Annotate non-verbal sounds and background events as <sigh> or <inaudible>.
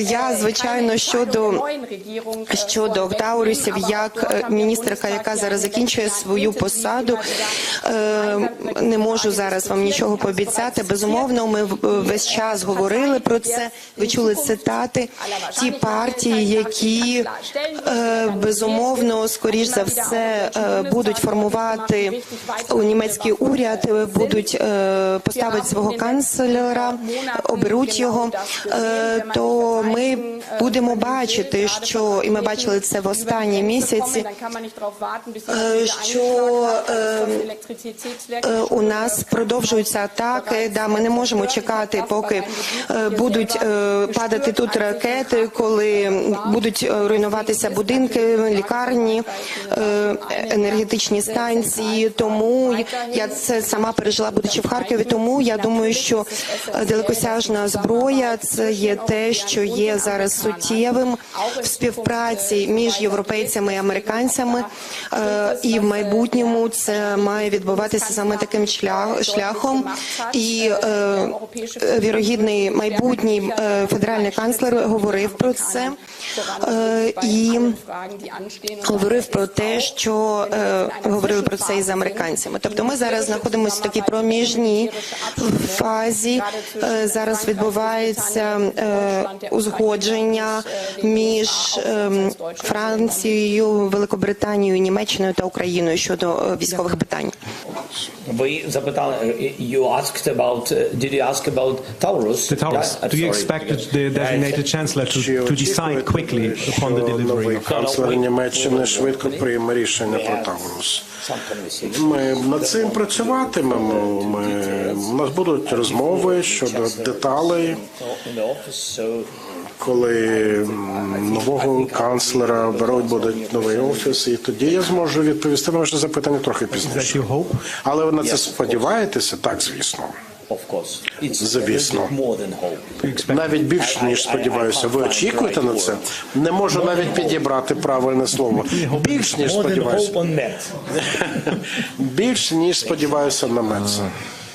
я звичайно щодо щодо Таурусів, як е, міністерка, яка зараз закінчує свою посаду, е, не можу зараз вам нічого пообіцяти. Безумовно, ми весь час говорили про це. Ви чули цитати. Ті партії, які е, безумовно, скоріш за все, е, будуть формувати у німецький уряд, е, будуть е, поставити свого канцлера, оберуть його. е, То ми будемо бачити, що і ми бачили це в останні місяці. е, що е, е, у нас продовжуються атаки. Да, ми не можемо чекати, поки будуть падати тут ракети, коли будуть руйнуватися будинки, лікарні, енергетичні станції. Тому я це сама пережила, будучи в Харкові. Тому я думаю, що далекосяжна зброя це є те, що є зараз суттєвим в співпраці між європейцями і американцями, Е, і в майбутньому це має відбуватися саме таким шлях- шляхом. І е, вірогідний майбутній е, федеральний канцлер говорив про це і говорив про те, що говорили про це із американцями. Тобто, ми зараз знаходимося в такій проміжній фазі. Зараз відбувається узгодження між е, Францією, Великобританією, Німеччиною та Україною щодо е, військових питань. Ви запитали, е, you asked about, uh, did you ask about Taurus? The Taurus. Yeah, Do you expect the designated chancellor to, to decide quickly upon the delivery новий канцлер Німеччини швидко прийме рішення про Таурус? Ми над цим працюватимемо. Ми, у нас будуть розмови щодо деталей, коли нового канцлера беруть будуть новий офіс, і тоді я зможу відповісти на ваше запитання трохи пізніше. Але ви на це сподіваєтеся? Так, звісно. Звісно. Навіть більше ніж сподіваюся. Ви очікуєте на це? Не можу навіть підібрати правильне слово. <laughs> Більш ніж сподіваюся. on ніж сподіваюся на це.